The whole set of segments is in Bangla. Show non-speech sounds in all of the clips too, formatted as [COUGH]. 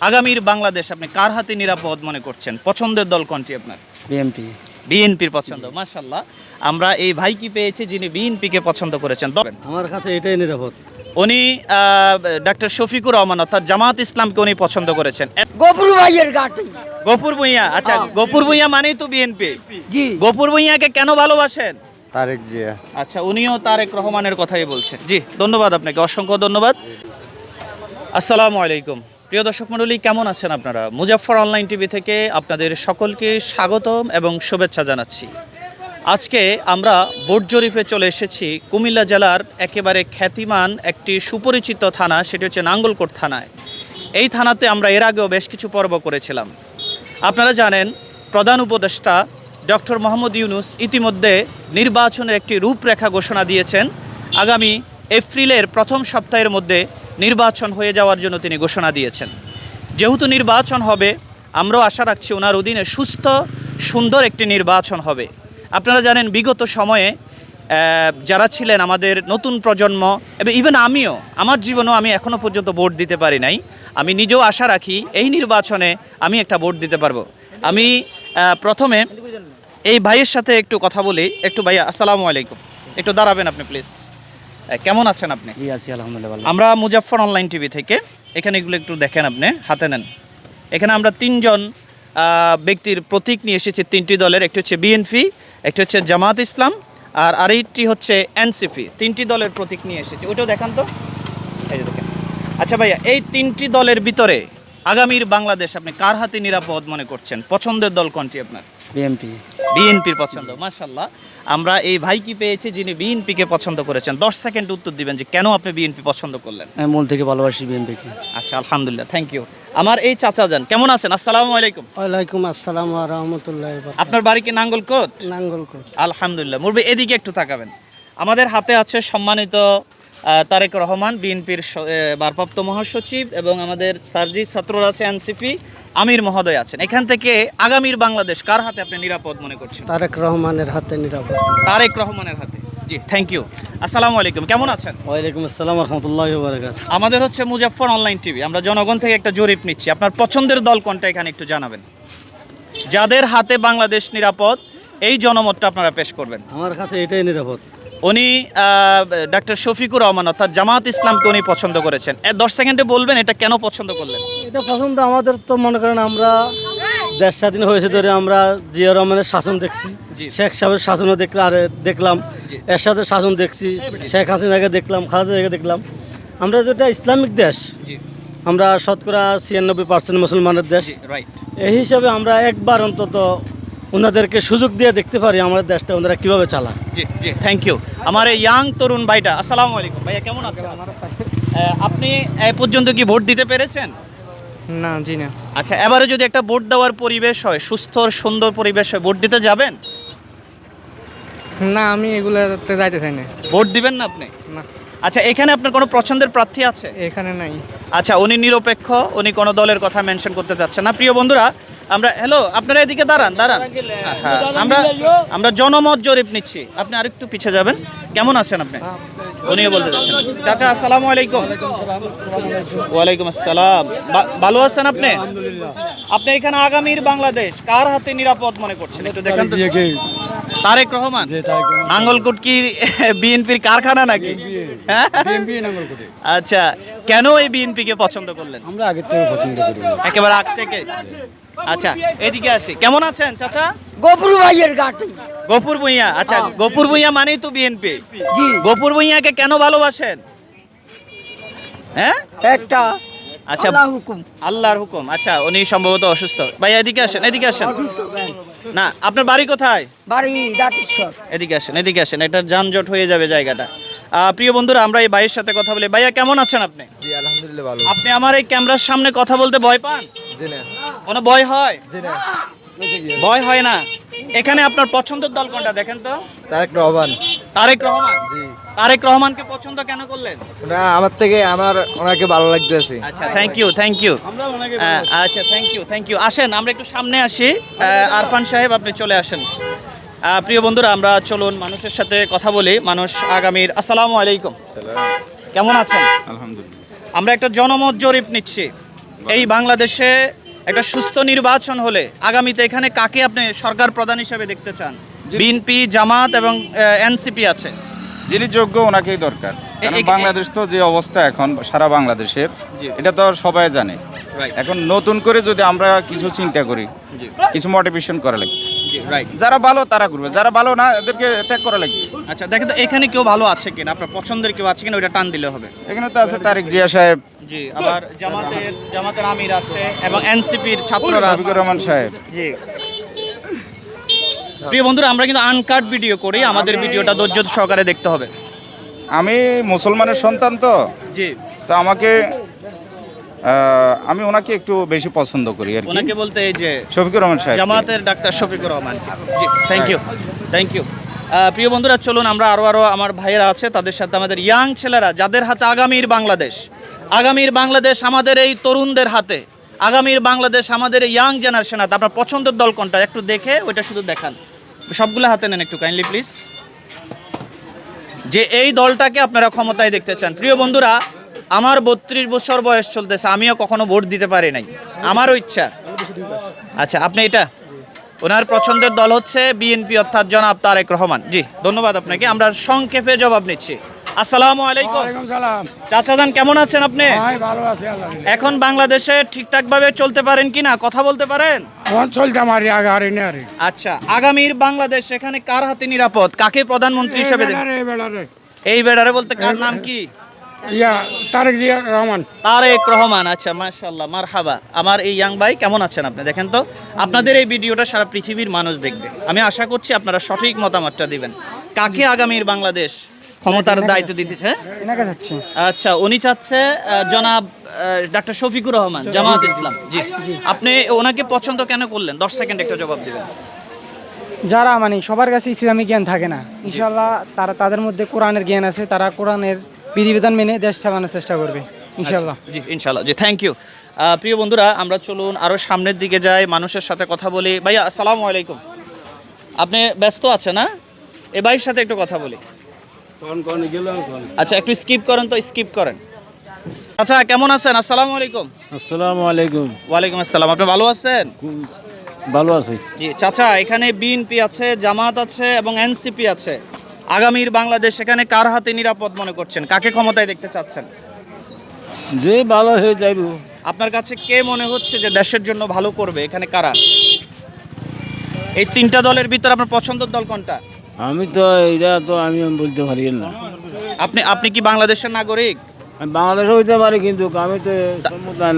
আগামীর বাংলাদেশ আপনি কার হাতে নিরাপদ মনে করছেন? পছন্দের দল কোনটি আপনার? বিএমপি বিএনপির পছন্দ মাশাল্লাহ আমরা এই ভাইকে পেয়েছি যিনি বিএনপিকে পছন্দ করেছেন? আমার কাছে এটাই নিরাপদ। উনি ডাক্তার শফিকুর রহমান অর্থাৎ জামাত ইসলামকে উনি পছন্দ করেছেন। গোপুর ভাইয়ের গাটি। গফুর ভুঁইয়া আচ্ছা গফুর ভুঁইয়া মানেই তো বিএনপি। জি। গফুর ভুঁইয়াকে কেন ভালোবাসেন? তারেক জিয়া। আচ্ছা উনিও তারেক রহমানের কথাই বলছেন। জি ধন্যবাদ আপনাকে অসংখ্য ধন্যবাদ। আসসালামু আলাইকুম। প্রিয় দর্শক মণ্ডলী, কেমন আছেন আপনারা? মুজাফফর অনলাইন টিভি থেকে আপনাদের সকলকে স্বাগতম এবং শুভেচ্ছা জানাচ্ছি। আজকে আমরা বোট জরিপে চলে এসেছি। কুমিল্লা জেলার একেবারে খ্যাতিমান একটি সুপরিচিত থানা, সেটি হচ্ছে নাঙ্গলকোট থানায়। এই থানাতে আমরা এর আগেও বেশ কিছু পর্ব করেছিলাম। আপনারা জানেন, প্রধান উপদেষ্টা ডক্টর মোহাম্মদ ইউনুস ইতিমধ্যে নির্বাচনের একটি রূপরেখা ঘোষণা দিয়েছেন। আগামী এপ্রিলের প্রথম সপ্তাহের মধ্যে নির্বাচন হয়ে যাওয়ার জন্য তিনি ঘোষণা দিয়েছেন। যেহেতু নির্বাচন হবে, আমরাও আশা রাখছি ওনার অধীনে সুস্থ, সুন্দর একটি নির্বাচন হবে। আপনারা জানেন, বিগত সময়ে যারা ছিলেন আমাদের নতুন প্রজন্ম, এবং ইভেন আমিও, আমার জীবনেও আমি এখনও পর্যন্ত ভোট দিতে পারি নাই। আমি নিজেও আশা রাখি, এই নির্বাচনে আমি একটা ভোট দিতে পারব। আমি প্রথমে এই ভাইয়ের সাথে একটু কথা বলি। একটু ভাইয়া, আসসালামু আলাইকুম। একটু দাঁড়াবেন আপনি প্লিজ কেমন আছেন আপনি? জি আছি আলহামদুলিল্লাহ আমরা মুজাফফর অনলাইন টিভি থেকে এখানে এগুলো একটু দেখেন আপনি হাতে নেন। এখানে আমরা তিনজন ব্যক্তির প্রতীক নিয়ে এসেছি তিনটি দলের একটি হচ্ছে বিএনপি একটি হচ্ছে জামাত ইসলাম আর আরেকটি হচ্ছে এনসিপি তিনটি দলের প্রতীক নিয়ে এসেছি। ওইটাও দেখান তো। এই দেখেন। আচ্ছা ভাইয়া এই তিনটি দলের ভিতরে আগামীর বাংলাদেশ আপনি কার হাতে নিরাপদ মনে করছেন? পছন্দের দল কোনটি আপনার? বিএনপি বিএনপির পছন্দ মাশাল্লাহ আমরা এই ভাইকে পেয়েছি যিনি বিএনপিকে পছন্দ করেছেন? দশ সেকেন্ড উত্তর দিবেন যে কেন আপনি বিএনপি পছন্দ করলেন? আমি মূল থেকে ভালোবাসি বিএমপিকে আচ্ছা আলহামদুলিল্লাহ থ্যাংক ইউ আমার এই চাচা যান কেমন আছেন? আসসালামু আলাইকুম। ওয়ালাইকুম আসসালাম ওয়া রাহমাতুল্লাহি রহমতুল্লাহ আপনার বাড়ি কি নাঙ্গলকোট? নাঙ্গলকোট। আলহামদুলিল্লাহ মুরবি এদিকে একটু তাকাবেন। আমাদের হাতে আছে সম্মানিত তারেক রহমান বিএনপির ভারপ্রাপ্ত মহাসচিব এবং আমাদের সার্জি ছাত্ররা আছে এনসিপি। আমির মহোদয় আছেন। এখান থেকে আগামীর বাংলাদেশ কার হাতে আপনি নিরাপদ মনে করছেন? তারেক রহমানের হাতে নিরাপদ। তারেক রহমানের হাতে। জি থ্যাংক ইউ আসসালামু আলাইকুম কেমন আছেন? ওয়ালাইকুম আসসালাম রহমতুল্লাহ আমাদের হচ্ছে মুজাফফর অনলাইন টিভি। আমরা জনগণ থেকে একটা জরিপ নিচ্ছি। আপনার পছন্দের দল কোনটা এখানে একটু জানাবেন। যাদের হাতে বাংলাদেশ নিরাপদ এই জনমতটা আপনারা পেশ করবেন। আমার কাছে এটাই নিরাপদ। উনি ডাক্তার শফিকুর রহমান অর্থাৎ জামাত ইসলামকে উনি পছন্দ করেছেন। দশ সেকেন্ডে বলবেন এটা কেন পছন্দ করলেন? এটা পছন্দ আমাদের তো মনে করেন আমরা দেশ স্বাধীন হয়েছে ধরে আমরা জিয়া রহমানের শাসন দেখছি। শেখ সাহেবের শাসনও দেখলাম আরে দেখলাম। জি। এরশাদের শাসন দেখছি শেখ হাসিনাকে দেখলাম খালেদাকে দেখলাম। আমরা যেটা ইসলামিক দেশ আমরা শতকরা ছিয়ানব্বই পার্সেন্ট মুসলমানের দেশ। এই হিসাবে আমরা একবার অন্তত ওনাদেরকে সুযোগ দিয়ে দেখতে পারি আমাদের দেশটা ওনারা কীভাবে চালায়। জি জি থ্যাংক ইউ আমার এই ইয়াং তরুণ ভাইটা আসসালামু আলাইকুম। ভাইয়া কেমন আছেন? আপনি এ পর্যন্ত কি ভোট দিতে পেরেছেন? না জি না। আচ্ছা এবারে যদি একটা ভোট দেওয়ার পরিবেশ হয় সুস্থ সুন্দর পরিবেশ হয় ভোট দিতে যাবেন? না আমি এগুলোতে যাইতে চাই না। ভোট দিবেন না আপনি? না। আচ্ছা এখানে আপনার কোনো পছন্দের প্রার্থী আছে? এখানে নাই। আচ্ছা উনি নিরপেক্ষ উনি কোনো দলের কথা মেনশন করতে চাচ্ছেন না। প্রিয় বন্ধুরা আমরা হ্যালো আপনারা এদিকে দাঁড়ান দাঁড়ান। হ্যাঁ, আমরা আমরা জনমত জরিপ নিচ্ছি। আপনি আরেকটু পিছিয়ে যাবেন। কেমন আছেন আপনি? উনিও বলতে চাচ্ছেন। চাচা আসসালামু আলাইকুম। ওয়ালাইকুম আসসালাম ভালো আছেন আপনি? আপনি এখানে আগামীর বাংলাদেশ কার হাতে নিরাপদ মনে করছেন? একটু দেখেন তারেক রহমান। নাঙ্গলকোট কি [LAUGHS] বিএনপির কারখানা নাকি? হ্যাঁ? আচ্ছা কেন এই বিএনপি কে পছন্দ করলেন? আমরা আগের থেকে পছন্দ করি। একেবারে আগ থেকে? আচ্ছা এদিকে আসি। কেমন আছেন চাচা? গোপুর ভাইয়ের গাটি গফুর ভুঁইয়া আচ্ছা গফুর ভুঁইয়া মানেই তো বিএনপি জি। গফুর ভুঁইয়াকে কেন ভালোবাসেন? হ্যাঁ? একটা আচ্ছা হুকুম। আল্লাহর হুকুম। আচ্ছা উনি সম্ভবত অসুস্থ। ভাই এদিকে আসেন এদিকে আসেন। না আপনার বাড়ি কোথায়? বাড়ি দাঁতেশ্বর। এদিকে আসেন এদিকে আসেন এটা যানজট হয়ে যাবে জায়গাটা। আহ, প্রিয় বন্ধুরা আমরা এই ভাইয়ের সাথে কথা বলি। ভাইয়া কেমন আছেন আপনি? জি আলহামদুলিল্লাহ ভালো। আপনি আমার এই ক্যামেরার সামনে কথা বলতে ভয় পান? জি না। কোনো ভয় হয়? জি না। ভয় হয় না। এখানে আপনার পছন্দের দল কোনটা দেখেন তো? তারেক রহমান। তারেক রহমান? জি। তারেক রহমানকে পছন্দ কেন করলেন? ওটা আমার থেকে আমার ওনাকে ভালো লাগতেছে আচ্ছা থ্যাংক ইউ থ্যাংক ইউ আচ্ছা থ্যাংক ইউ থ্যাংক ইউ আসেন আমরা একটু সামনে আসি। আরফান সাহেব আপনি চলে আসেন। প্রিয় বন্ধুরা আমরা চলুন মানুষের সাথে কথা বলি। মানুষ আগামীর আসসালামু আলাইকুম। কেমন আছেন? আলহামদুলিল্লাহ। আমরা একটা জনমত জরিপ নিচ্ছি। এই বাংলাদেশে একটা সুস্থ নির্বাচন হলে আগামীতে এখানে কাকে আপনি সরকার প্রধান হিসেবে দেখতে চান? বিএনপি জামাত এবং এনসিপি আছে। যিনি যোগ্য ওনাকেই দরকার। কারণ বাংলাদেশ তো যে অবস্থা এখন সারা বাংলাদেশের এটা তো আর সবাই জানে। এখন নতুন করে যদি আমরা কিছু চিন্তা করি কিছু মোটিভেশন করা রাইট যারা ভালো তারা করবে যারা ভালো না এদেরকে ত্যাগ করা লাগবে আচ্ছা দেখেন তো এখানে কেউ ভালো আছে কিনা? আপনার পছন্দের কেউ আছে কিনা? ওইটা টান দিলে হবে। এখানে তো আছে তারেক জিয়া সাহেব। জি আবার জামাতের জামাতের আমির আছে এবং এনসিপির ছাত্ররা আছে। রহমান সাহেব। জি। প্রিয় বন্ধুরা আমরা কিন্তু আনকাট ভিডিও করি। আমাদের ভিডিওটা ধৈর্য সহকারে দেখতে হবে। আমি মুসলমানের সন্তান তো। জি। তো আমাকে আমি ওনাকে একটু বেশি পছন্দ করি আর কি। ওনাকে বলতে এই যে শফিকুর রহমান সাহেব জামাতের ডাক্তার শফিকুর রহমান। জি থ্যাংক ইউ থ্যাংক ইউ প্রিয় বন্ধুরা চলুন আমরা আরও আরও আমার ভাইয়েরা আছে তাদের সাথে আমাদের ইয়াং ছেলেরা যাদের হাতে আগামীর বাংলাদেশ। আগামীর বাংলাদেশ আমাদের এই তরুণদের হাতে। আগামীর বাংলাদেশ আমাদের ইয়াং জেনারেশন হাতে। আপনার পছন্দের দল কোনটা? একটু দেখে ওইটা শুধু দেখান। সবগুলো হাতে নেন একটু কাইন্ডলি প্লিজ যে এই দলটাকে আপনারা ক্ষমতায় দেখতে চান। প্রিয় বন্ধুরা আমার বত্রিশ বছর বয়স চলতেছে আমিও কখনো ভোট দিতে পারি নাই। আমারও ইচ্ছা। আচ্ছা আপনি এটা ওনার পছন্দের দল হচ্ছে বিএনপি অর্থাৎ জনাব তারেক রহমান। জি ধন্যবাদ আপনাকে। আমরা সংক্ষেপে জবাব নিচ্ছি। আসসালামু আলাইকুম। চাচা যান কেমন আছেন আপনি? আল্লাহ এখন বাংলাদেশে ঠিকঠাক ভাবে চলতে পারেন কিনা কথা বলতে পারেন? চলতে আগে আচ্ছা আগামীর বাংলাদেশ এখানে কার হাতে নিরাপদ? কাকে প্রধানমন্ত্রী হিসেবে এই বেড়ারে। বলতে কার নাম কি? ইয়া তারেক জিয়া রহমান। তারেক রহমান আচ্ছা মাশাল্লাহ মারহাবা। আমার এই ইয়াং ভাই কেমন আছেন আপনি? দেখেন তো আপনাদের এই ভিডিওটা সারা পৃথিবীর মানুষ দেখবে। আমি আশা করছি আপনারা সঠিক মতামতটা দিবেন। কাকে আগামীর বাংলাদেশ ক্ষমতার দায়িত্ব দিতে হ্যাঁ? আচ্ছা উনি চাচ্ছে জনাব ডাক্তার শফিকুর রহমান জামাত ইসলাম। জি। আপনি ওনাকে পছন্দ কেন করলেন? দশ সেকেন্ড একটা জবাব দিবেন। যারা মানে সবার কাছে ইসলামী জ্ঞান থাকে না ইনশাল্লাহ তারা তাদের মধ্যে কোরআনের জ্ঞান আছে তারা কোরআনের বিধিবিধান মেনে দেশ চালানোর চেষ্টা করবে ইনশাল্লাহ জি ইনশাল্লাহ জি থ্যাংক ইউ প্রিয় বন্ধুরা আমরা চলুন আরও সামনের দিকে যাই মানুষের সাথে কথা বলি। ভাইয়া আসসালামু আলাইকুম। আপনি ব্যস্ত আছেন না? এ ভাইয়ের সাথে একটু কথা বলি। আচ্ছা একটু স্কিপ করেন তো স্কিপ করেন। আচ্ছা কেমন আছেন? আসসালামু আলাইকুম। আসসালামু আলাইকুম। ওয়ালাইকুম আসসালাম। আপনি ভালো আছেন? ভালো আছি। জি চাচা এখানে বিএনপি আছে জামাত আছে এবং এনসিপি আছে। আগামীর বাংলাদেশ এখানে কার হাতে নিরাপদ মনে করছেন? কাকে ক্ষমতায় দেখতে চাচ্ছেন? যে ভালো হয়ে যাইব। আপনার কাছে কে মনে হচ্ছে যে দেশের জন্য ভালো করবে? এখানে কারা? এই তিনটা দলের ভিতর আপনার পছন্দের দল কোনটা? আমি তো এইটা তো আমি বলতে পারি না। আপনি আপনি কি বাংলাদেশের নাগরিক? আমি বাংলাদেশে হইতে পারি কিন্তু আমি তো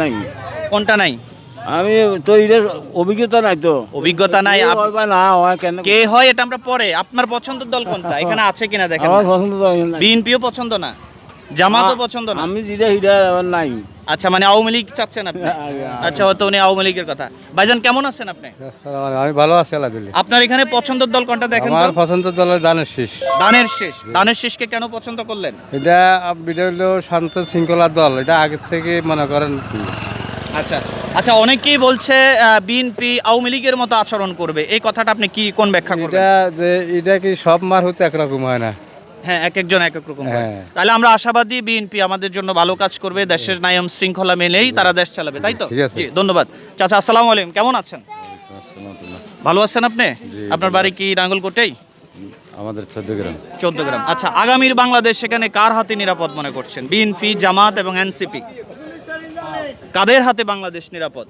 নাই। কোনটা নাই? আমি তো এটা অভিজ্ঞতা নাই তো। অভিজ্ঞতা নাই হয় না হয় কেন? কে হয় এটা আমরা পরে। আপনার পছন্দের দল কোনটা? [LAUGHS] এখানে আছে কিনা দেখেন আমার পছন্দ তো নাই। বিএনপিও পছন্দ না জামাতও পছন্দ না। আমি যেটা হিটা আমার নাই। আচ্ছা মানে আওয়ামী লীগ চাচ্ছেন আপনি? আচ্ছা হয়তো উনি আওয়ামী লীগের কথা। ভাইজান কেমন আছেন আপনি? আমি ভালো আছি আল্লাহ আপনার এখানে পছন্দের দল কোনটা দেখেন তো? পছন্দের দলের দানের শেষ। দানের শেষ। দানের শেষকে কেন পছন্দ করলেন? এটা এটা হলো শান্ত শৃঙ্খলার দল। এটা আগের থেকে মনে করেন আচ্ছা। আচ্ছা অনেকেই বলছে বিএনপি আওয়ামী লীগের মতো আচরণ করবে। এই কথাটা আপনি কি কোন ব্যাখ্যা করবেন? এটা যে এটা কি সব মার হতে একরকম হয় না? হ্যাঁ এক একজন এক এক রকম হয়। তাহলে আমরা আশাবাদী বিএনপি আমাদের জন্য ভালো কাজ করবে দেশের নিয়ম শৃঙ্খলা মেনেই তারা দেশ চালাবে তাই তো? জি ধন্যবাদ। চাচা আসসালামু আলাইকুম কেমন আছেন? ভালো আছেন আপনি? আপনার বাড়ি কি নাঙ্গলকোটেই আমাদের চোদ্দ গ্রাম চোদ্দ গ্রাম আচ্ছা আগামীর বাংলাদেশ সেখানে কার হাতে নিরাপদ মনে করছেন? বিএনপি জামাত এবং এনসিপি কাদের হাতে বাংলাদেশ নিরাপদ?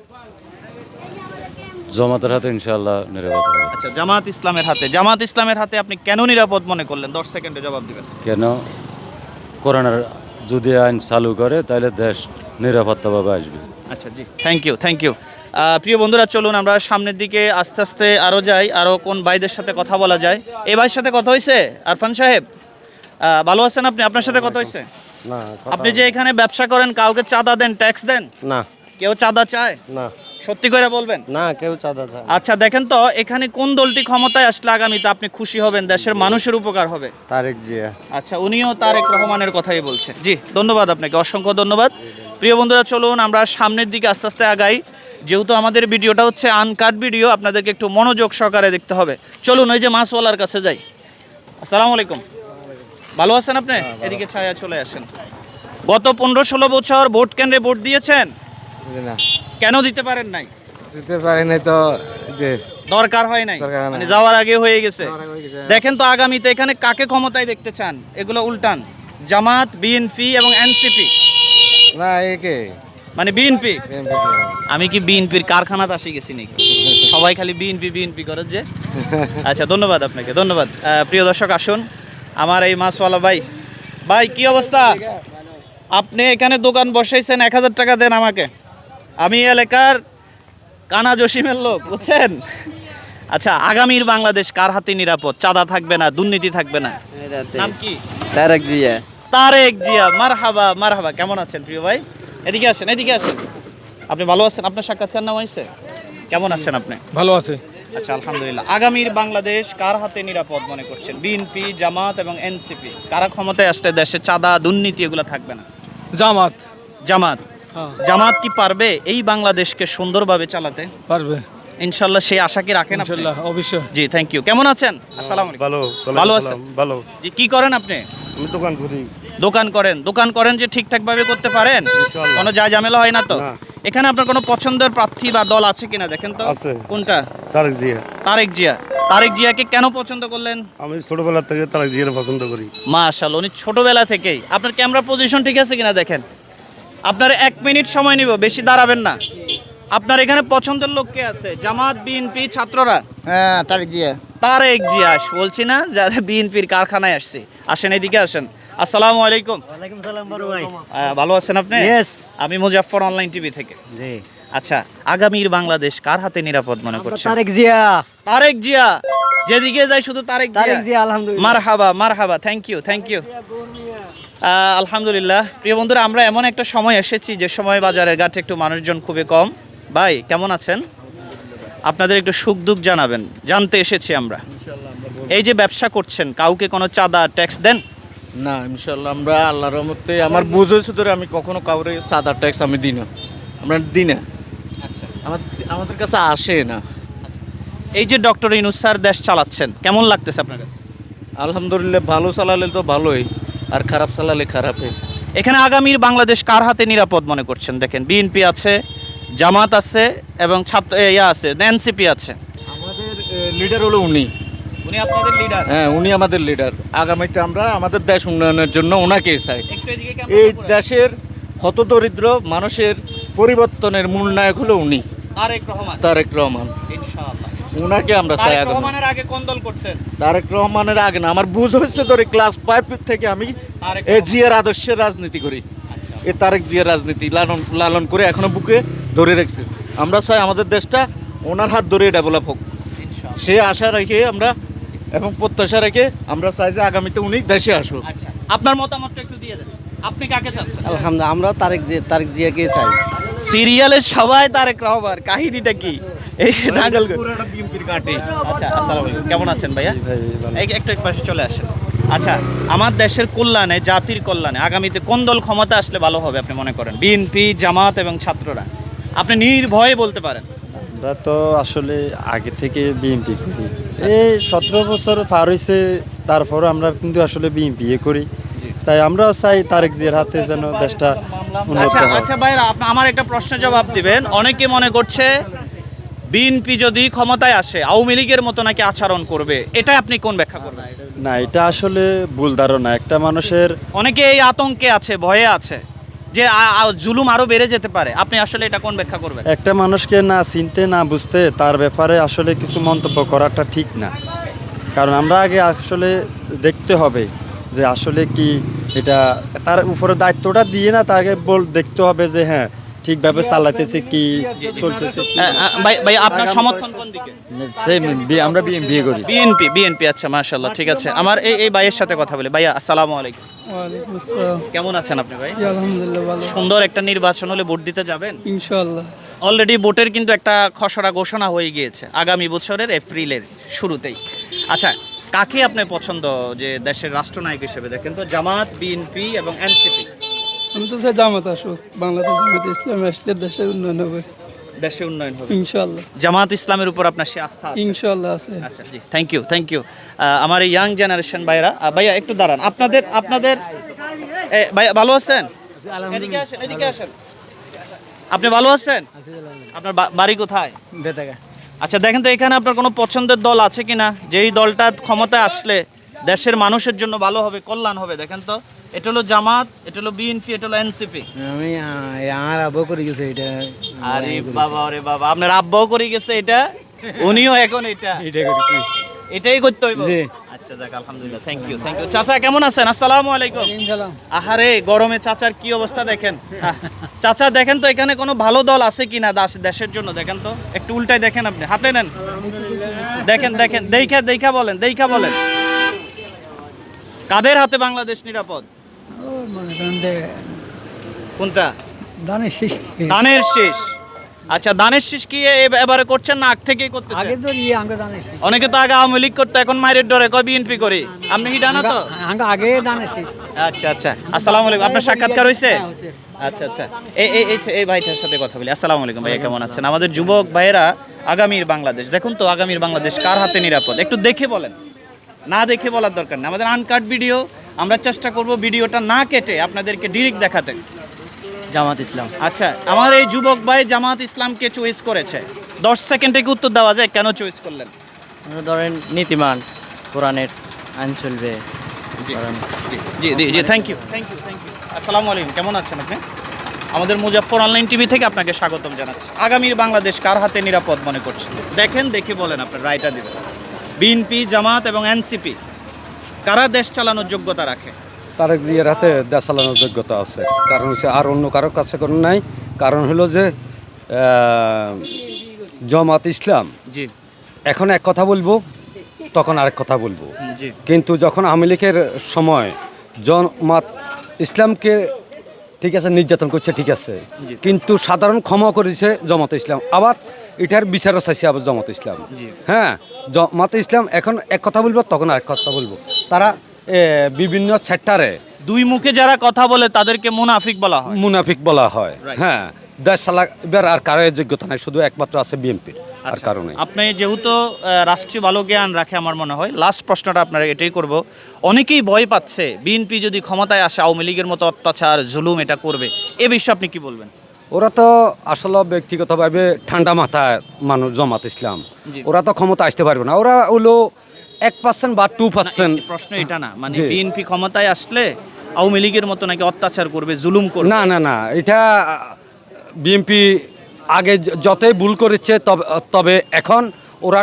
জমাতের হাতে ইনশাআল্লাহ নিরাপদ হবে। আচ্ছা জামাত ইসলামের হাতে। জামাত ইসলামের হাতে আপনি কেন নিরাপদ মনে করলেন? দশ সেকেন্ডে জবাব দিবেন। কেন? করোনার যদি আইন চালু করে তাহলে দেশ নিরাপত্তাভাবে আসবে। আচ্ছা জি। থ্যাংক ইউ থ্যাংক ইউ প্রিয় বন্ধুরা চলুন আমরা সামনের দিকে আস্তে আস্তে আরও যাই আরও কোন ভাইদের সাথে কথা বলা যায়। এই ভাইয়ের সাথে কথা হয়েছে আরফান সাহেব? ভালো আছেন আপনি? আপনার সাথে কথা হয়েছে না আপনি যে এখানে ব্যবসা করেন কাউকে চাঁদা দেন ট্যাক্স দেন? না। কেউ চাঁদা চায়? না। সত্যি করে বলবেন? না কেউ চাঁদা চায় আচ্ছা দেখেন তো এখানে কোন দলটি ক্ষমতায় আসলে আগামীতে আপনি খুশি হবেন? দেশের মানুষের উপকার হবে। তারেক জিয়া। আচ্ছা উনিও তারেক রহমানের কথাই বলছেন। জি ধন্যবাদ আপনাকে অসংখ্য ধন্যবাদ। প্রিয় বন্ধুরা চলুন আমরা সামনের দিকে আস্তে আস্তে আগাই। যেহেতু আমাদের ভিডিওটা হচ্ছে আনকাট ভিডিও আপনাদেরকে একটু মনোযোগ সহকারে দেখতে হবে। চলুন ওই যে মাছওয়ালার কাছে যাই। আসসালামু আলাইকুম। ভালো আছেন আপনি? এদিকে ছায়া চলে আসেন। গত পনেরো ষোলো বছর ভোট কেন্দ্রে ভোট দিয়েছেন? না। কেন দিতে পারেন নাই? দিতে পারি নাই তো যে দরকার হয় নাই? হয়। মানে যাওয়ার আগে হয়ে গেছে। যাওয়ার আগে হয়ে গেছে। দেখেন তো আগামীতে এখানে কাকে ক্ষমতায় দেখতে চান? এগুলো উল্টান। জামাত বিএনপি এবং এনসিপি। না একে মানে বিএনপি। আমি কি বিএনপির কারখানাতে আসি গেছি নাকি? সবাই খালি বিএনপি বিএনপি করে যে। [LAUGHS] আচ্ছা ধন্যবাদ আপনাকে ধন্যবাদ। প্রিয় দর্শক আসুন। আমার এই মাছওয়ালা ভাই। ভাই কি অবস্থা? আপনি এখানে দোকান বসাইছেন এক হাজার টাকা দেন আমাকে। আমি এলাকার কানা জসিমের লোক বুঝছেন? আচ্ছা আগামীর বাংলাদেশ কার হাতে নিরাপদ? চাঁদা থাকবে না দুর্নীতি থাকবে না। নাম কি? তারেক জিয়া। তারেক জিয়া মারহাবা মারহাবা। কেমন আছেন প্রিয় ভাই? এদিকে আসেন এদিকে আসেন। আপনি ভালো আছেন? আপনার সাক্ষাৎকার নাম হয়েছে? কেমন আছেন আপনি? ভালো আছে। আচ্ছা আলহামদুলিল্লাহ। আগামীর বাংলাদেশ কার হাতে নিরাপদ মনে করছেন? বিএনপি জামাত এবং এনসিপি কারা ক্ষমতায় আসলে দেশে চাঁদা দুর্নীতি এগুলো থাকবে না? জামাত। জামাত। জামাত কি পারবে এই বাংলাদেশকে সুন্দরভাবে চালাতে? পারবে। ইনশাল্লাহ সেই আশা কি রাখেন আপনি? অবশ্যই। জি থ্যাংক ইউ কেমন আছেন? আসসালামু আলাইকুম। ভালো ভালো আছেন? ভালো। জি কি করেন আপনি? আমি দোকান করি দোকান করেন। দোকান করেন যে ঠিকঠাক ভাবে করতে পারেন? কোনো যা ঝামেলা হয় না তো? এখানে আপনার কোনো পছন্দের প্রার্থী বা দল আছে কিনা? দেখেন তো। আছে। কোনটা? তারেক জিয়া। তারেক জিয়া। তারেক জিয়াকে কেন পছন্দ করলেন? আমি ছোটবেলা থেকে তারেক জিয়ার পছন্দ করি। মাশাআল্লাহ উনি ছোটবেলা থেকেই। আপনার ক্যামেরা পজিশন ঠিক আছে কিনা দেখেন? আপনার এক মিনিট সময় নিব বেশি দাঁড়াবেন না। আপনার এখানে পছন্দের লোক কে আছে? জামাত বিএনপি ছাত্ররা? হ্যাঁ তারেক জিয়া। তারেক জিয়া বলছি না যারা বিএনপির কারখানায় আসছে। আসেন এদিকে আসেন। আসসালামু আলাইকুম। ওয়ালাইকুম সালাম বড় ভাই। ভালো আছেন আপনি? Yes. আমি মুজাফফর অনলাইন টিভি থেকে। জি। আচ্ছা আগামীর বাংলাদেশ কার হাতে নিরাপদ মনে করছেন? তারেক জিয়া। তারেক জিয়া। যেদিকে যায় শুধু তারেক তারেক জিয়া জিয়া আলহামদুলিল্লাহ। মারহাবা মারহাবা। থ্যাংক ইউ থ্যাংক ইউ আলহামদুলিল্লাহ। প্রিয় বন্ধুরা আমরা এমন একটা সময় এসেছি যে সময় বাজারের ঘাটে একটু মানুষজন খুবই কম। ভাই কেমন আছেন? আপনাদের একটু সুখ দুঃখ জানাবেন। জানতে এসেছি আমরা। এই যে ব্যবসা করছেন কাউকে কোনো চাঁদা ট্যাক্স দেন? না ইনশাল্লাহ আমরা আল্লাহর রহমতে আমার বুঝ হয়েছে ধরে আমি কখনো কাউরে সাদা ট্যাক্স আমি দিই না। আমরা দিই না। আমার আমাদের কাছে আসে না। এই যে ডক্টর ইনুস স্যার দেশ চালাচ্ছেন কেমন লাগতেছে আপনার কাছে? আলহামদুলিল্লাহ ভালো চালালে তো ভালোই আর খারাপ চালালে খারাপই। এখানে আগামীর বাংলাদেশ কার হাতে নিরাপদ মনে করছেন? দেখেন বিএনপি আছে জামাত আছে এবং ছাত্র ইয়া আছে এনসিপি আছে। আমাদের লিডার হলো উনি। উনি আপনাদের লিডার হ্যাঁ উনি আমাদের লিডার আগামীতে আমরা আমাদের দেশ উন্নয়নের জন্য ওনাকেই চাই। এই দেশের হতদরিদ্র মানুষের পরিবর্তনের মূল নায়ক হলো উনি। তারেক রহমান। তারেক রহমান। ইনশাআল্লাহ। উনাকে আমরা চাই তারেক রহমানের আগে কোন দল করতেন? তারেক রহমানের আগে না আমার বুঝ হচ্ছে ধরে ক্লাস ফাইভ থেকে আমি এই জিয়ার আদর্শের রাজনীতি করি। এই তারেক জিয়ার রাজনীতি লালন লালন করে এখনও বুকে ধরে রাখছে। আমরা চাই আমাদের দেশটা ওনার হাত ধরে ডেভেলপ হোক। সে আশা রেখে আমরা এবং প্রত্যাশা রেখে আমরা চাই যে আগামীতে উনি দেশে আসুক। আচ্ছা আপনার মতামতটা একটু দিয়ে দেন। আপনি কাকে চাচ্ছেন? আলহামদুলিল্লাহ আমরা তারেক জিয়া তারেক জিয়াকে চাই। সিরিয়ালের সবাই তারেক রহমান কাহিনীটা কি? এই নাগল কাটে আচ্ছা আসসালামু আলাইকুম। কেমন আছেন ভাইয়া? এই একটু এক পাশে চলে আসেন। আচ্ছা আমার দেশের কল্যাণে জাতির কল্যাণে আগামীতে কোন দল ক্ষমতা আসলে ভালো হবে আপনি মনে করেন? বিএনপি জামাত এবং ছাত্ররা। আপনি নির্ভয়ে বলতে পারেন। আমরা তো আসলে আগে থেকে বিএমপি করি। এই সতেরো বছর পার হয়েছে তারপর আমরা কিন্তু আসলে বিএমপি করি। তাই আমরাও চাই তারেক জিয়ার হাতে যেন দেশটা আচ্ছা আচ্ছা ভাইরা আমার একটা প্রশ্নের জবাব দিবেন। অনেকে মনে করছে বিএনপি যদি ক্ষমতায় আসে আওয়ামী লীগের মতো নাকি আচরণ করবে? এটা আপনি কোন ব্যাখ্যা করবেন? না এটা আসলে ভুল ধারণা। একটা মানুষের অনেকে এই আতঙ্কে আছে ভয়ে আছে। যে জুলুম আরও বেড়ে যেতে পারে। আপনি আসলে এটা কোন ব্যাখ্যা করবেন? একটা মানুষকে না চিনতে, না বুঝতে তার ব্যাপারে আসলে কিছু মন্তব্য করাটা ঠিক না। কারণ আমরা আগে আসলে দেখতে হবে যে আসলে কি এটা, তার উপরে দায়িত্বটা দিয়ে না তাকে বল, দেখতে হবে যে হ্যাঁ ঠিকভাবে চালাতেছে কি? চলতেছে ভাই ভাই আপনার সমর্থন কোন দিকে? আমরা বিয়ে করি। বিএনপি বিএনপি আচ্ছা মাশাআল্লাহ ঠিক আছে। আমার এই এই ভাইয়ের সাথে কথা বলি। ভাইয়া আসসালামু আলাইকুম। কেমন আছেন আপনি ভাই? আলহামদুলিল্লাহ ভালো। সুন্দর একটা নির্বাচন হলে ভোট দিতে যাবেন? ইনশাআল্লাহ। অলরেডি ভোটের কিন্তু একটা খসড়া ঘোষণা হয়ে গিয়েছে আগামী বছরের এপ্রিলের শুরুতেই। আচ্ছা কাকে আপনি পছন্দ যে দেশের রাষ্ট্রনায়ক হিসেবে? দেখেন তো জামাত বিএনপি এবং এনসিপি। আমি তো চাই জামাত আসুক বাংলাদেশ জামাত ইসলাম আসলে দেশের উন্নয়ন হবে। দেশে উন্নয়ন হবে। ইনশাআল্লাহ। জামাত ইসলামের উপর আপনার সে আস্থা আছে? ইনশাআল্লাহ আছে। আচ্ছা জি থ্যাংক ইউ থ্যাংক ইউ আমার এই ইয়াং জেনারেশন ভাইরা ভাইয়া একটু দাঁড়ান। আপনাদের আপনাদের ভাইয়া ভালো আছেন? এদিকে আসেন এদিকে আসেন। আপনি ভালো আছেন? আপনার বাড়ি কোথায়? আচ্ছা দেখেন তো এখানে আপনার কোনো পছন্দের দল আছে কিনা? যেই দলটা ক্ষমতায় আসলে দেশের মানুষের জন্য ভালো হবে কল্যাণ হবে দেখেন তো। এটা হলো জামাত এটা হলো বিএনপি এটা হলো এনসিপি আমি আমার আব্বু করে গেছে এটা। আরে বাবা আরে বাবা আপনার আব্বাও করে গেছে এটা উনিও এখন এটা। এটাই করতে হইব। আচ্ছা যাক আলহামদুলিল্লাহ থ্যাংক ইউ থ্যাংক ইউ চাচা কেমন আছেন? আসসালামু আলাইকুম। আহারে গরমে চাচার কি অবস্থা দেখেন? চাচা দেখেন তো এখানে কোনো ভালো দল আছে কিনা দাস- দেশের জন্য? দেখেন তো একটু উল্টাই দেখেন আপনি। হাতে নেন। দেখেন দেখেন দেখা দেখা বলেন দেখা বলেন। কাদের হাতে বাংলাদেশ নিরাপদ? কোনটা? দানের শেষ দানের শেষ। আচ্ছা দানের শেষ কি এবারে করছেন না আগ থেকেই করতেছেন? আগে তো ইয়ে আগে দানের শেষ। অনেকে তো আগে আওয়ামী লীগ করতো এখন মায়ের ডরে। কয় বিএনপি করে? আপনি কি জানা তো? আগে দানের শেষ। আচ্ছা আচ্ছা। আসসালামু আলাইকুম। আপনার সাক্ষাৎকার হয়েছে আচ্ছা আচ্ছা। এই এই এই ভাইটার সাথে কথা বলি। আসসালামু আলাইকুম ভাইয়া কেমন আছেন? আমাদের যুবক ভাইয়েরা আগামীর বাংলাদেশ। দেখুন তো আগামীর বাংলাদেশ কার হাতে নিরাপদ? একটু দেখে বলেন। না দেখে বলার দরকার নেই। আমাদের আনকাট ভিডিও আমরা চেষ্টা করব ভিডিওটা না কেটে আপনাদেরকে ডিরেক্ট দেখাতে। জামাত ইসলাম। আচ্ছা আমার এই যুবক ভাই জামাত ইসলামকে চয়েস করেছে। দশ সেকেন্ডে কি উত্তর দেওয়া যায়? কেন চয়েস করলেন? ধরেন নীতিমান কোরআনের আইন চলবে। জি জি জি thank you thank you thank you আসসালামু আলাইকুম কেমন আছেন আপনি? আমাদের মুজাফফর অনলাইন টিভি থেকে আপনাকে স্বাগতম জানাচ্ছি। আগামীর বাংলাদেশ কার হাতে নিরাপদ মনে করছেন? দেখেন দেখে বলেন আপনার রায়টা দিবেন। বিএনপি জামাত এবং এনসিপি কারা দেশ চালানোর যোগ্যতা রাখে? তারেক জিয়ার হাতে দেশ চালানোর যোগ্যতা আছে। কারণ হচ্ছে আর অন্য কারোর কাছে কোনো নাই। কারণ হলো যে জমাত ইসলাম জি। এখন এক কথা বলব তখন আরেক কথা বলব। কিন্তু যখন আওয়ামী লীগের সময় জমাত ইসলামকে ঠিক আছে নির্যাতন করছে ঠিক আছে। কিন্তু সাধারণ ক্ষমা করেছে জমাত ইসলাম। আবার এটার বিচারও চাইছে আবার জমাত ইসলাম। হ্যাঁ? জমাত ইসলাম এখন এক কথা বলব তখন আরেক কথা বলব। তারা বিভিন্ন সেক্টরে দুই মুখে যারা কথা বলে তাদেরকে মুনাফিক বলা হয়। মুনাফিক বলা হয়. হ্যাঁ দেশ চালাবার আর কারোর যোগ্যতা নাই শুধু একমাত্র আছে বিএনপির আর আচ্ছা, কারণে আপনি যেহেতু রাষ্ট্রীয় ভালো জ্ঞান রাখে আমার মনে হয় লাস্ট প্রশ্নটা আপনারা এটাই করব। অনেকেই ভয় পাচ্ছে বিএনপি যদি ক্ষমতায় আসে আওয়ামী লীগের মতো অত্যাচার জুলুম এটা করবে এ বিষয়ে আপনি কি বলবেন? ওরা তো আসলে ব্যক্তিগতভাবে ঠান্ডা মাথায় মানুষ জমাত ইসলাম। ওরা তো ক্ষমতা আসতে পারবে না। ওরা হলো এক পার্সেন্ট বা টু পার্সেন্ট প্রশ্ন এটা না। মানে বিএনপি ক্ষমতায় আসলে আওয়ামী লীগের মতো নাকি অত্যাচার করবে জুলুম করবে? না না না। এটা বিএনপি আগে যতই ভুল করেছে তবে তবে এখন ওরা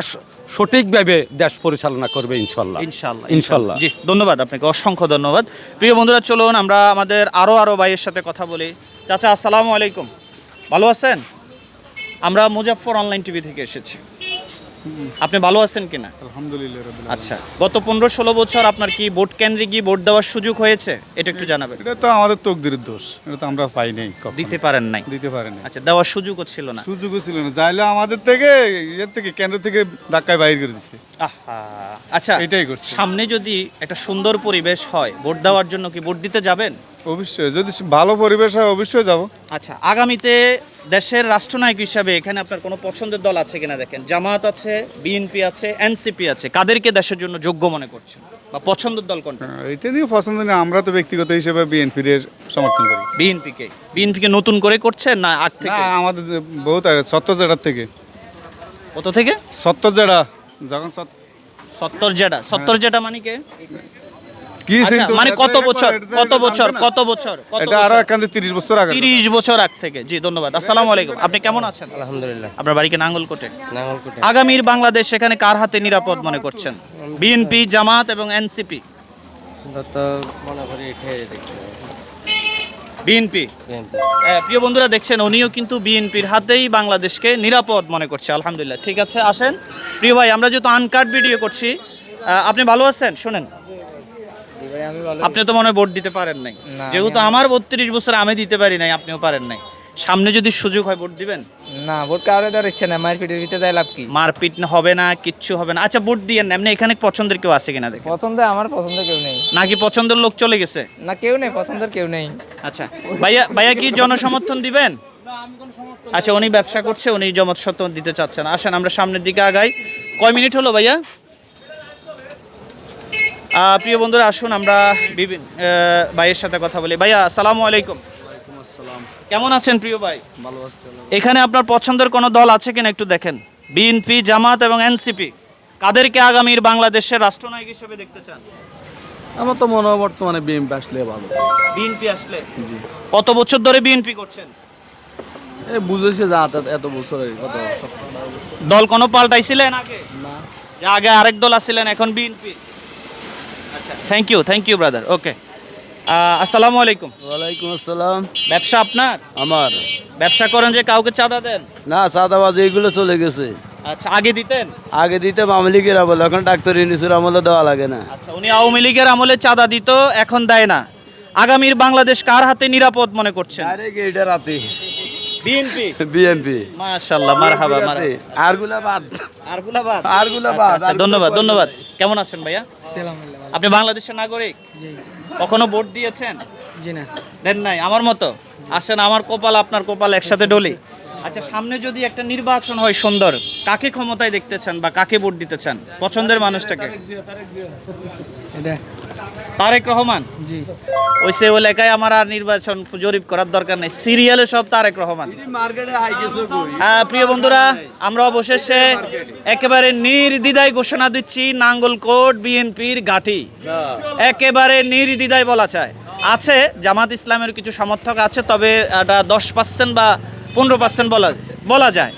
সঠিকভাবে দেশ পরিচালনা করবে ইনশাল্লাহ। ইনশাল্লাহ ইনশাল্লাহ। জি ধন্যবাদ আপনাকে। অসংখ্য ধন্যবাদ। প্রিয় বন্ধুরা চলুন আমরা আমাদের আরও আরও ভাইয়ের সাথে কথা বলি। চাচা আসসালামু আলাইকুম। ভালো আছেন? আমরা মুজাফর অনলাইন টিভি থেকে এসেছি। আপনি ভালো আছেন কিনা? আলহামদুলিল্লাহ আচ্ছা গত পনেরো ষোলো বছর আপনার কি ভোট কেন্দ্রে গিয়ে ভোট দেওয়ার সুযোগ হয়েছে? এটা একটু জানাবেন। এটা তো আমাদের তকদিরের দোষ। এটা তো আমরা পাই নাই কখনো। দিতে পারেন নাই? দিতে পারেনি আচ্ছা দেওয়ার সুযোগও ছিল না। সুযোগও ছিল না। যাইলে আমাদের থেকে ইয়ের থেকে কেন্দ্র থেকে ধাক্কায় বাইর করে দিচ্ছে আহা! আচ্ছা এটাই করছে। সামনে যদি একটা সুন্দর পরিবেশ হয় ভোট দেওয়ার জন্য কি ভোট দিতে যাবেন? অবশ্যই। যদি ভালো পরিবেশ হয় অবশ্যই যাব। আচ্ছা আগামীতে দেশের রাষ্ট্রনায়ক হিসাবে এখানে আপনার কোনো পছন্দের দল আছে কিনা দেখেন? জামাত আছে বিএনপি আছে এনসিপি আছে। কাদেরকে দেশের জন্য যোগ্য মনে করছেন? বা পছন্দের দল কোনটা? এটা নিয়ে পছন্দ না আমরা তো ব্যক্তিগত হিসেবে বিএনপির সমর্থন করি। বিএনপিকে বিএনপিকে নতুন করে করছেন না আগ থেকে? না আমাদের বহুত আগে সত্তর জেলার থেকে। কত থেকে? সত্তর জেলা যখন সত- সত্তর জেটা সত্তর জেটা মানে কে? কি আচ্ছা, মানে কত বছর কত বছর কত বছর কত এটা আরও? একান্ত তিরিশ বছর আগে। তিরিশ বছর আগ থেকে জি ধন্যবাদ। আসসালামু আলাইকুম। আপনি কেমন আছেন? আলহামদুলিল্লাহ। আপনার বাড়িকে নাঙ্গলকোটে? নাঙ্গলকোটে। আগামীর বাংলাদেশ সেখানে কার হাতে নিরাপদ মনে করছেন? বিএনপি জামাত এবং এনসিপি? মনে করি বিএনপি? প্রিয় বন্ধুরা দেখছেন উনিও কিন্তু বিএনপির হাতেই বাংলাদেশকে নিরাপদ মনে করছে। আলহামদুলিল্লাহ। ঠিক আছে আসেন। প্রিয় ভাই আমরা যেহেতু আনকাট ভিডিও করছি আহ, আপনি ভালো আছেন? শোনেন। আপনি তো মনে হয় ভোট দিতে পারেন নাই। যেহেতু আমার বত্রিশ বছর আমি দিতে পারি নাই আপনিও পারেন নাই। সামনে যদি সুযোগ হয় ভোট দিবেন? না ভোট কাউরে দেওয়ার ইচ্ছে না মায়ের পিঠের ভিতরে দেয় লাভ কি? মারপিট হবে না কিচ্ছু হবে না। আচ্ছা ভোট দিয়ে এমনি এখানে পছন্দের কেউ আছে কিনা দেখেন? পছন্দ আমার পছন্দ কেউ নেই। নাকি পছন্দের লোক চলে গেছে? না কেউ নেই পছন্দের কেউ নেই। আচ্ছা ভাইয়া ভাইয়া কি জনসমর্থন দিবেন? আচ্ছা উনি ব্যবসা করছে উনি জমত সমর্থন দিতে চাচ্ছেন। আসেন আমরা সামনের দিকে আগাই। কয় মিনিট হলো ভাইয়া? প্রিয় বন্ধুরা আসুন আমরা বিভিন্ন ভাইয়ের সাথে কথা বলি। ভাইয়া আসসালামু আলাইকুম। কেমন আছেন প্রিয় ভাই? ভালো এখানে আপনার পছন্দের কোনো দল আছে কিনা একটু দেখেন। বিএনপি জামাত এবং এনসিপি। কাদেরকে আগামীর বাংলাদেশের রাষ্ট্রনায়ক হিসেবে দেখতে চান? আমার তো মনে হয় বর্তমানে বিএনপি আসলে ভালো। বিএনপি আসলে? কত বছর ধরে বিএনপি করছেন? এই বুঝেছে যা এত বছর কত দল কোনো পাল্টাইছিলেন আগে? যে আগে আরেক দল আসছিলেন এখন BNP. Thank you thank you brother okay আসসালামু আলাইকুম ওয়ালাইকুম আসসালাম। ব্যবসা আপনার? আমার। ব্যবসা করেন যে কাউকে চাঁদা দেন? না সাদাবাজ এগুলো চলে গেছে। আচ্ছা আগে দিতেন? আগে দিতে মামলিকের আমল। এখন ডাক্তার ইউনিসের আমলে দেওয়া লাগে না। আচ্ছা উনি আওয়ামী লীগের আমলে চাঁদা দিত এখন দেয় না। আগামীর বাংলাদেশ কার হাতে নিরাপদ মনে করছেন? ডাইরেক্ট এটা রাতে। বিএনপি। মাশাআল্লাহ মারহাবা মারহাবা। আরগুলা বাদ। আর গুলাবাদ আরগুলা আচ্ছা, আচ্ছা, ধন্যবাদ ধন্যবাদ। কেমন আছেন ভাইয়া? আপনি বাংলাদেশের নাগরিক? কখনো ভোট দিয়েছেন? জি দেন নাই আমার মতো? আসেন আমার কপাল আপনার কপাল একসাথে ডলি। আচ্ছা সামনে যদি একটা নির্বাচন হয় সুন্দর কাকে ক্ষমতায় দেখতে চান বা কাকে ভোট দিতে চান? পছন্দের মানুষটাকে। তারেক রহমান? জি। ওই সে এলাকায় আমার আর নির্বাচন জরিপ করার দরকার নেই। সিরিয়ালে সব তারেক রহমান। হ্যাঁ প্রিয় বন্ধুরা আমরা অবশেষে একেবারে নির্দ্বিধায় ঘোষণা দিচ্ছি নাঙ্গলকোট বিএনপির গাঠি একেবারে নির্দ্বিধায় বলা চায় আছে জামাত ইসলামের কিছু সমর্থক আছে তবে এটা দশ পার্সেন্ট বা পনেরো পার্সেন্ট বলা বলা যায়।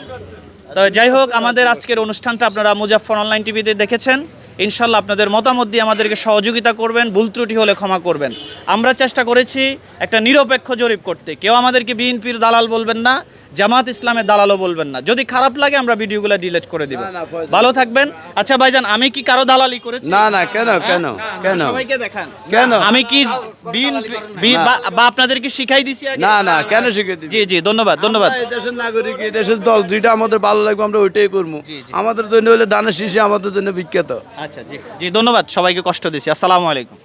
তো যাই হোক, আমাদের আজকের অনুষ্ঠানটা আপনারা মুজাফর অনলাইন টিভিতে দেখেছেন। ইনশাল্লাহ আপনাদের মতামত দিয়ে আমাদেরকে সহযোগিতা করবেন ভুল ত্রুটি হলে ক্ষমা করবেন। আমরা চেষ্টা করেছি একটা নিরপেক্ষ জরিপ করতে। কেউ আমাদেরকে বিএনপির দালাল বলবেন না জামাত ইসলামের দালালও বলবেন না। যদি খারাপ লাগে আমরা ভিডিওগুলো ডিলিট করে দিব। ভালো থাকবেন। আচ্ছা ভাইজান আমি কি কারও দালালি করেছি? না না কেন কেন কেন? সবাইকে দেখান। কেন? আমি কি বিএনপি বি- আপনাদেরকে শিখাই দিছি আগে? না না কেন শিখে দিবি? জি জি ধন্যবাদ ধন্যবাদ। দেশের নাগরিক দেশের দল যেটা আমাদের ভালো লাগবে আমরা ওইটাই করব। আমাদের জন্য হলে দানের শীষে আমাদের জন্য বিখ্যাত। আচ্ছা জি জি ধন্যবাদ সবাইকে কষ্ট দিচ্ছি আসসালামু আলাইকুম।